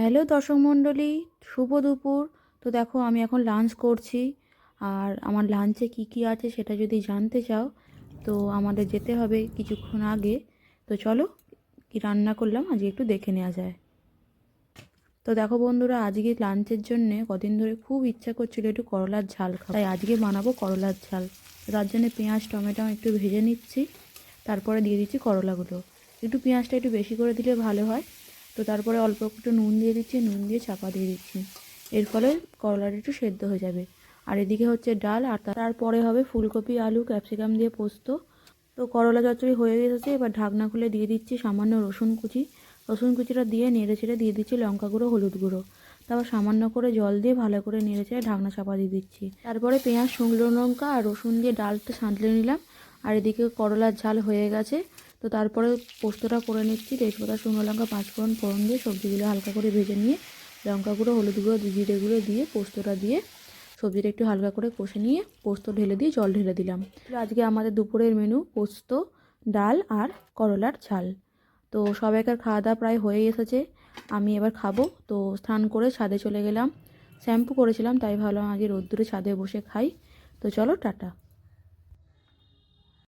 Hello দর্শক মণ্ডলী, শুভ দুপুর। তো দেখো, আমি এখন লাঞ্চ করছি। আর আমার লাঞ্চে কি কি আছে সেটা যদি জানতে চাও, তো আমাদের যেতে হবে কিছুক্ষণ আগে। তো চলো, কি রান্না করলাম আজকে একটু দেখে নেওয়া যায়। তো দেখো বন্ধুরা, আজকে লাঞ্চের জন্যে কদিন ধরে খুব ইচ্ছা করছিল একটু করলার ঝাল খাওয়া তাই আজকে বানাবো করলার ঝাল। তার জন্য পেঁয়াজ, টমেটো একটু ভেজে নিচ্ছি। তারপরে দিয়ে দিচ্ছি করলাগুলো। একটু পেঁয়াজটা একটু বেশি করে দিলে ভালো হয়। তো তারপরে অল্প একটু নুন দিয়ে দিচ্ছি, নুন দিয়ে চাপা দিয়ে দিচ্ছি। এর ফলে করলাটা একটু সেদ্ধ হয়ে যাবে। আর এদিকে হচ্ছে ডাল, আর তারপরে হবে ফুলকপি, আলু, ক্যাপসিকাম দিয়ে পোস্ত। তো করলা চচ্চড়ি হয়ে গেছে এবার ঢাকনা খুলে দিয়ে দিচ্ছি সামান্য রসুন কুচি। রসুন কুচিটা দিয়ে নেড়ে ছেড়ে দিয়ে দিচ্ছি লঙ্কা গুঁড়ো, হলুদ গুঁড়ো। তারপর সামান্য করে জল দিয়ে ভালো করে নেড়ে ছেড়ে ঢাকনা চাপা দিয়ে দিচ্ছি। তারপরে পেঁয়াজ, শুকনো লঙ্কা আর রসুন দিয়ে ডালটা সাঁতলে নিলাম। আর এদিকে করলার ঝাল হয়ে গেছে। তো তারপরে পোস্তটা করে নিচ্ছি, তেজপাতা, শুকনো লঙ্কা, পাঁচফোড়ন, ফোড়ন দিয়ে সবজিগুলো হালকা করে ভেজে নিয়ে, লঙ্কা গুঁড়ো, হলুদ গুঁড়ো, জিরে গুঁড়ো দিয়ে পোস্তটা দিয়ে সবজিটা একটু হালকা করে কষে নিয়ে পোস্ত ঢেলে দিয়ে জল ঢেলে দিলাম। আজকে আমাদের দুপুরের মেনু পোস্ত, ডাল আর করলার ঝাল। তো সবাইকার খাওয়া দাওয়া প্রায় হয়ে এসেছে, আমি এবার খাব। তো স্নান করে ছাদে চলে গেলাম, শ্যাম্পু করেছিলাম, তাই ভাবলাম আজকে রোদ্দুরে ছাদে বসে খাই। তো চলো, টাটা।